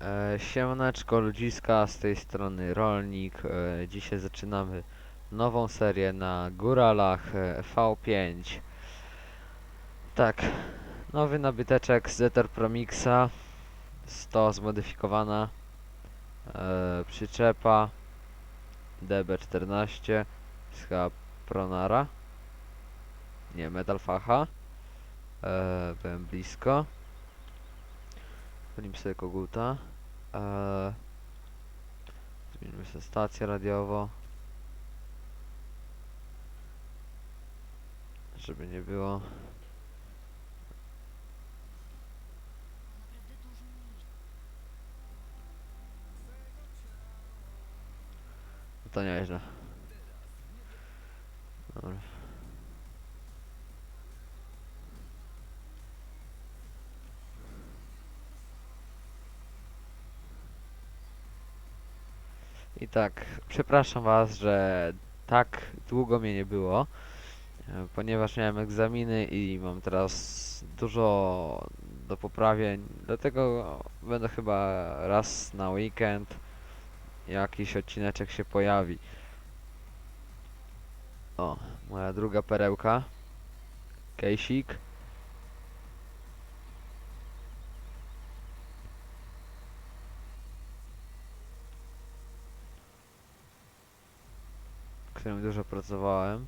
E, siemaneczko ludziska, z tej strony Rolnik. E, dzisiaj zaczynamy nową serię na Góralach e, V5. Tak, nowy nabyteczek z Zetor Promixa 100 zmodyfikowana. E, przyczepa. DB14 z Pronara. Nie, Metal Facha. E, byłem blisko Walimy sobie koguta. Eee, zmienimy sobie stację radiowo. Żeby nie było. To nieźle. Dobra. I tak, przepraszam Was, że tak długo mnie nie było, e, ponieważ miałem egzaminy i mam teraz dużo do poprawień, dlatego będę chyba raz na weekend jakiś odcineczek się pojawi. O, moja druga perełka. Kejsik. Którym dużo pracowałem.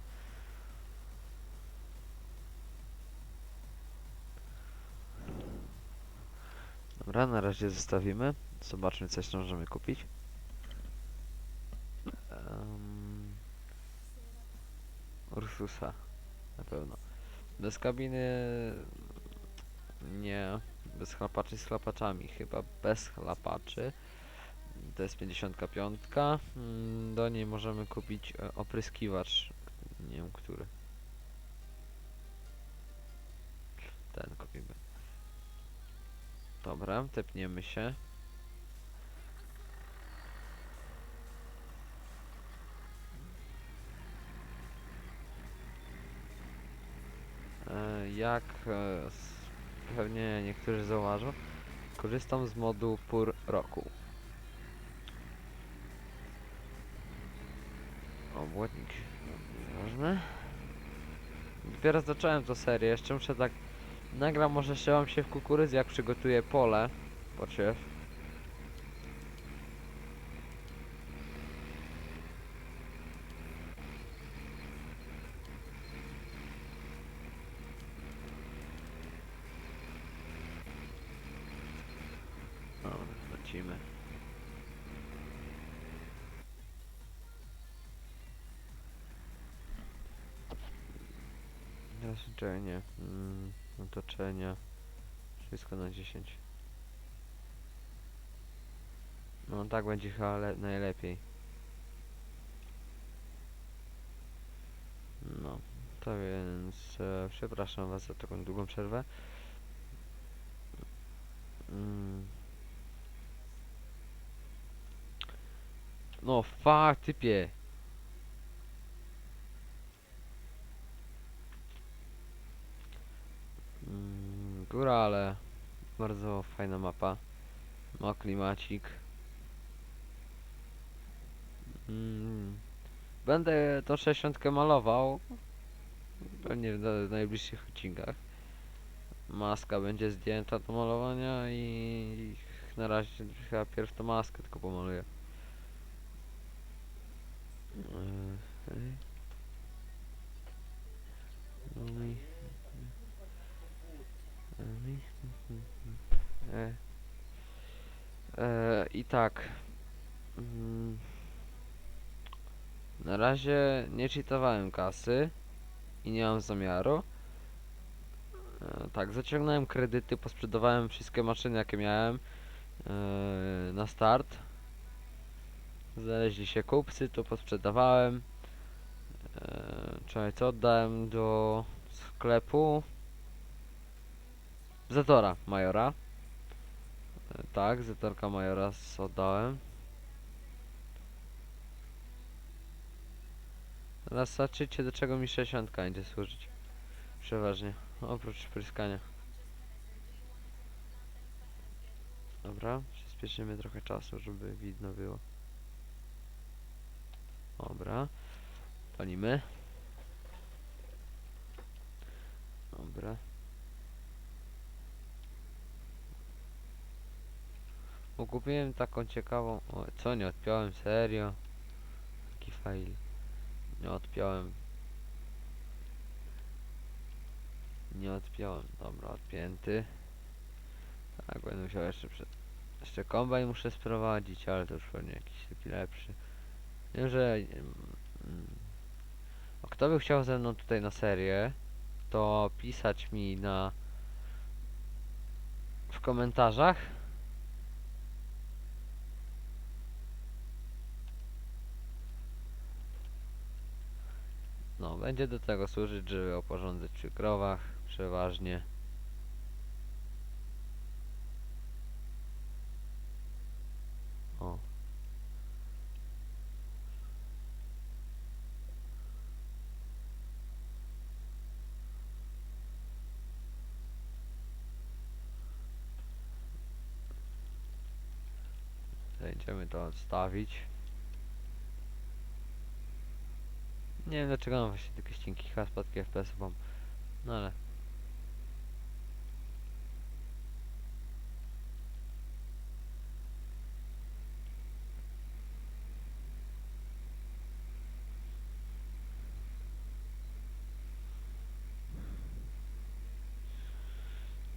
Dobra, na razie zostawimy. Zobaczmy, coś tam możemy kupić. Um, Ursusa, na pewno. Bez kabiny nie. Bez chlapaczy z chlapaczami, chyba bez chlapaczy. To jest 55. Mm, Do niej możemy kupić e, opryskiwacz. Nie wiem który. Ten kupimy. Dobra, tepniemy się. E, Jak e, pewnie niektórzy zauważą, korzystam z modu Pur Roku. O, błotnik. Ważne. Dopiero zacząłem tę serię, jeszcze muszę tak... Nagram może siałam się w kukurydzy, jak przygotuję pole. Pociew. Dobra, lecimy. Rozliczenie, mm, otoczenia, wszystko na 10. No tak będzie chyba le- najlepiej. No, to więc e, przepraszam was za taką długą przerwę. Mm. No, fuck, typie. Góra, ale bardzo fajna mapa. Ma klimacik. Mm, będę to 60 malował. Pewnie w na- w najbliższych odcinkach. Maska będzie zdjęta do malowania i na razie chyba pierw tą maskę tylko pomaluję. Okej. No. I- E, e, I tak. Mm, na razie nie czytowałem kasy i nie mam zamiaru. E, tak, zaciągnąłem kredyty, posprzedawałem wszystkie maszyny jakie miałem na start. Znaleźli się kupcy, to posprzedawałem. E, czekaj, co oddałem do sklepu? Zatora Majora. E, Tak, Zetorka Majora oddałem. Teraz zobaczycie do czego mi 60 będzie służyć. Przeważnie, oprócz pryskania. Dobra, przyspieszymy trochę czasu, żeby widno było. Dobra. Palimy. Dobra. Bo taką ciekawą... O, co nie odpiąłem? Serio? Jaki fail. Nie odpiąłem. Nie odpiąłem. Dobra, odpięty. Tak, będę musiał jeszcze przed... Jeszcze kombajn muszę sprowadzić, ale to już pewnie jakiś taki lepszy. Wiem, że... mm, A kto by chciał ze mną tutaj na serię, to pisać mi na... w komentarzach. No, będzie do tego służyć, żeby oporządzać przy krowach, przeważnie. O. Będziemy to odstawić. Nie wiem dlaczego mam właśnie takie ścinki chyba spadki FPS mam. No ale.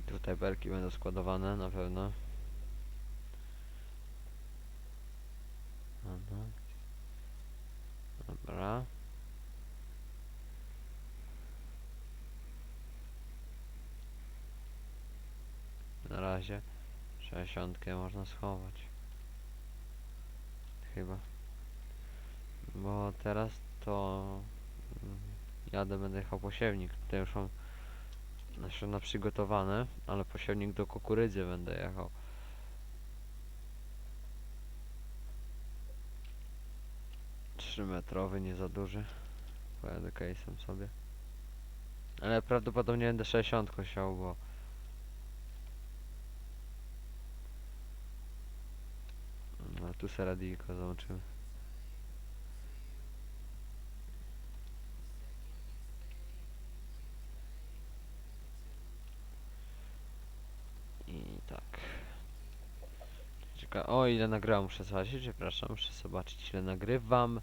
Tutaj belki będą składowane na pewno. Aha. Dobra. Na razie 60 można schować. Chyba. Bo teraz to mm, jadę, będę jechał po siewnik. Tutaj już mam nasiona przygotowane, ale po siewnik do kukurydzy będę jechał. Trzy metrowy, nie za duży. Pojadę case'em sobie. Ale prawdopodobnie będę 60 siał, bo No tu se radyjko zobaczymy. I tak. Czeka, o ile nagrałem muszę zobaczyć, przepraszam, muszę zobaczyć ile nagrywam.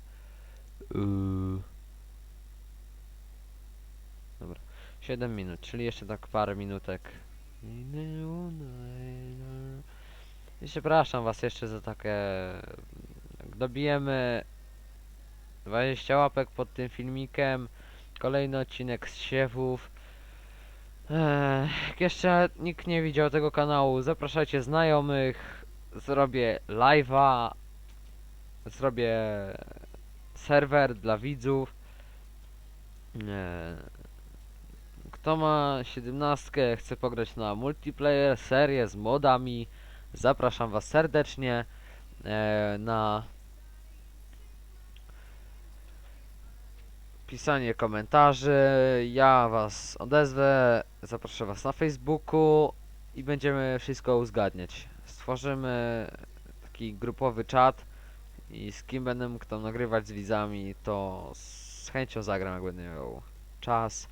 Yy. Dobra, 7 minut, czyli jeszcze tak parę minutek. I przepraszam was jeszcze za takie... Dobijemy 20 łapek pod tym filmikiem, kolejny odcinek z siewów. Ech, jeszcze nikt nie widział tego kanału, zapraszajcie znajomych, zrobię live'a, zrobię serwer dla widzów. Kto ma 17, chce pograć na multiplayer, serię z modami, Zapraszam Was serdecznie e, na pisanie komentarzy. Ja Was odezwę, zaproszę Was na Facebooku i będziemy wszystko uzgadniać. Stworzymy taki grupowy czat i z kim będę mógł tam nagrywać z widzami, to z chęcią zagram, jak będę miał czas.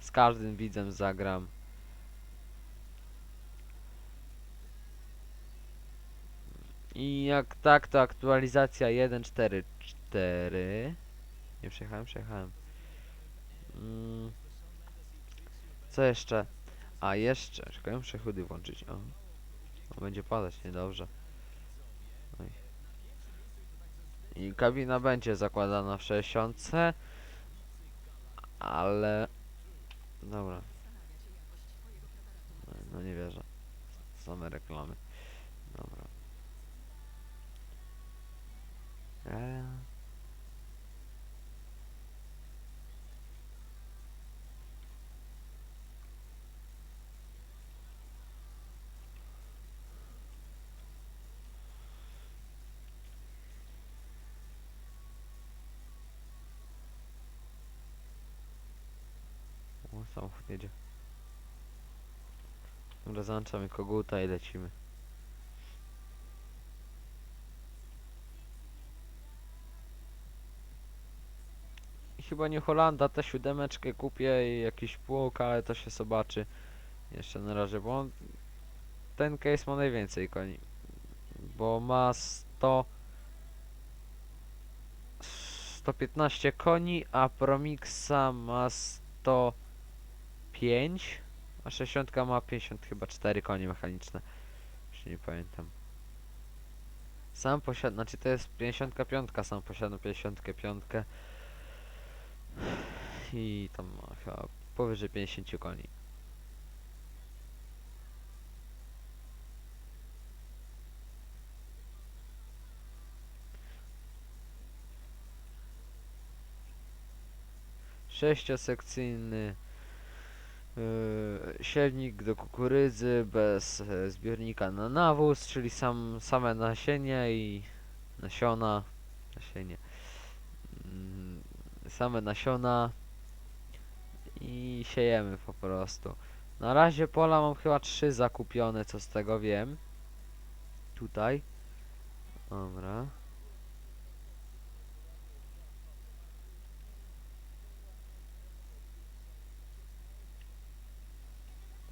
Z każdym widzem zagram. I jak tak, to aktualizacja 1.4.4 Nie przejechałem, przejechałem mm. Co jeszcze? A jeszcze, czekaj, muszę chudy włączyć o. o będzie padać niedobrze Oj. I kabina będzie zakładana w 60 Ale Dobra No, no nie wierzę Same reklamy Eee. O, samochód jedzie. Dobra, załączamy koguta i lecimy. Chyba nie Holanda, tę siódemeczkę kupię i jakiś pług, ale to się zobaczy jeszcze na razie, bo on, ten case ma najwięcej koni, bo ma 100 115 koni, a Promixa ma 105, a 60 ma 50 chyba 4 konie mechaniczne, już nie pamiętam. Sam posiada, znaczy to jest 55, sam posiada 55 i tam chyba powyżej 50 koni. Sześciosekcyjny yy, siewnik do kukurydzy bez e, zbiornika na nawóz, czyli sam, same nasienie i nasiona, nasienie, mm, same nasiona i siejemy po prostu. Na razie pola mam chyba trzy zakupione, co z tego wiem. Tutaj. Dobra.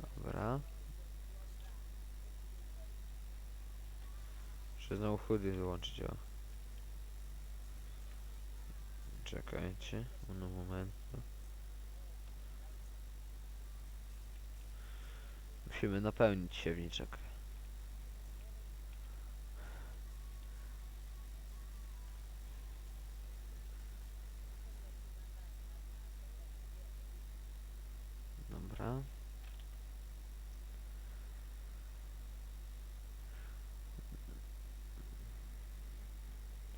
Dobra. Muszę znowu chudy wyłączyć, o. Czekajcie, no moment. Musimy napełnić siewniczek. Dobra.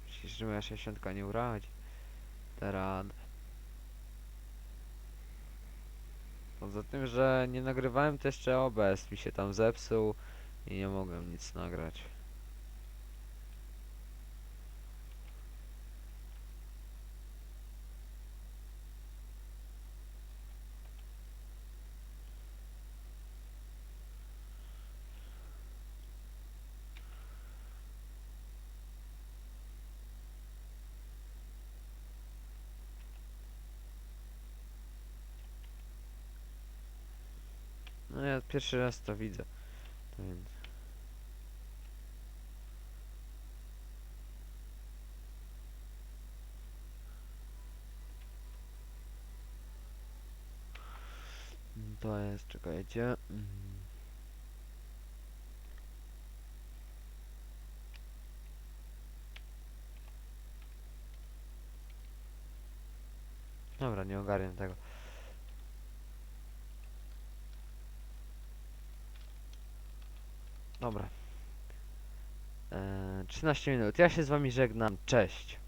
Myślisz, że moja 60 nie uradzi? Teraz. Poza tym, że nie nagrywałem to jeszcze OBS mi się tam zepsuł i nie mogłem nic nagrać. No ja pierwszy raz to widzę. Więc. Mm, To jest, czekajcie. Mm. Dobra, nie ogarniam tego. Dobra. Eee, 13 minut. Ja się z wami żegnam. Cześć.